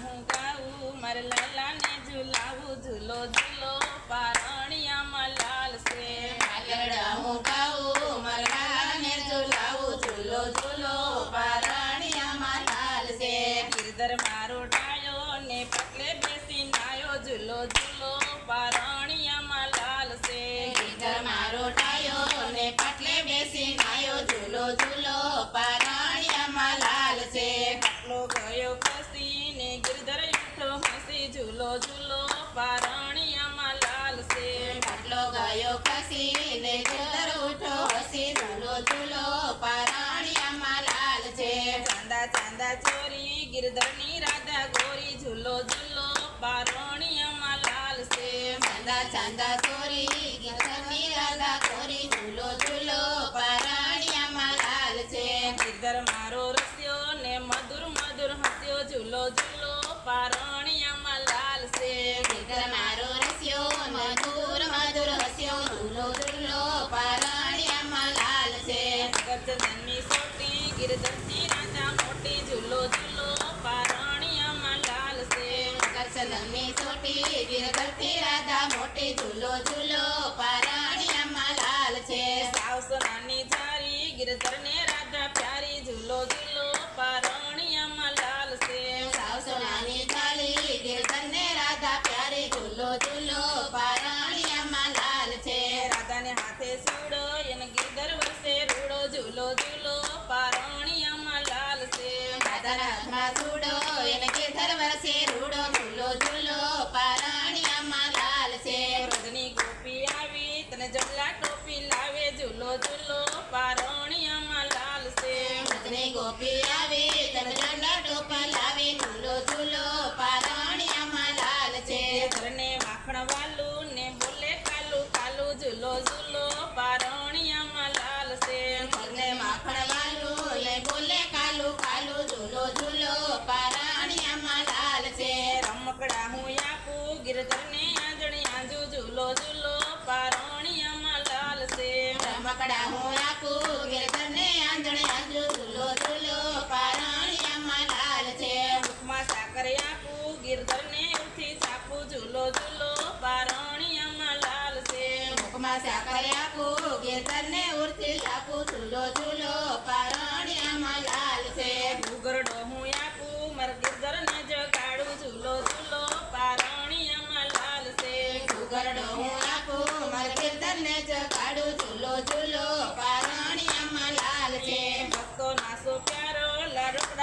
હું ગાઉં મારે લાલાને ઝુલાવું ઝૂલો ઝૂલો પારણિયામાં લાલ છે માલડા હું ગાઉં મારે લાલાને ઝુલાવું ઝૂલો ઝૂલો પારણિયામાં લાલ છે ગીરધર મારો ડાયો ને પગલે બેસી નાયો ઝૂલો ઝૂલો પારણિયામાં લાલ છે ગીરધર મારો ડાયો ને પગલે બેસી નાયો ઝૂલો ઝૂલો ચાંદા ચોરી ગિરધરની રાધા ગોરી ઝૂલો ઝૂલો પારણિયામાં લાલ છે. ચાંદા ચાંદા ચોરી ગિરધરની રાધા કોરી ઝૂલો ઝૂલો પારણિયામાં લાલ છે. ગિરધર મારો રસ્યો ને મધુર મધુર હસ્યો ઝૂલો ઝૂલો પારણિયામાં લાલ છે. ગિરધર મારો રસ્યો મધુર મધુર હસ્યો ઝૂલો ઝૂલો પારણિયામાં લાલ છે. ગર્જનની સોટી ગિરધરની કરસનની ચોટી ગિરધરથી રાધા મોટી ઝૂલો ઝૂલો પારણિયામાં લાલ છે. સાવસનાની જારી ગિરધરને રાધા પ્યારી ઝૂલો ઝૂલો પારણિયામાં લાલ છે. સાવ સોનાની ગિરધર ને રાધા પ્યારી ઝૂલો ઝૂલો પારણિયામાં લાલ છે. રાધાને હાથે સૂડો એને ગિરધર વસે રૂડો ઝૂલો ઝૂલો પારણિયામાં લાલ છે. રાધાના હાથમાં સૂડો એને ગિરધર વરસે આવી તને જમલા ટોપી લાવે ઝૂલો ઝૂલો પારણિયામાં લાલ છે રજની ગોપી આવે તને લાલા ટોપી લાવે ઝૂલો ઝૂલો પારણિયામાં લાલ છે ઘરને માખણ વાલું ને બોલે કાલું કાલું ઝૂલો ઝૂલો પારણિયામાં લાલ છે ઘરને માખણ વાલું લે બોલે કાલું કાલું ઝૂલો ઝૂલો પારણિયામાં લાલ છે રમકડા હું આપું ગિરધરને આંજણી આંજુ ઝૂલો ઝૂલો પારણિયામાં લાલ છે રમકડા હું આપું ગિરધરને ઝૂલો પારણિયામાં લાલ છે. મુખમાં સાકર આપું ગિરધરને ઉઠી ચાપું ઝૂલો ઝૂલો પારણિયામાં લાલ છે. મુખમાં સાકર આપું ગિરધરને ઉરથી લાપું ઝૂલો ઝૂલો પારણિયામાં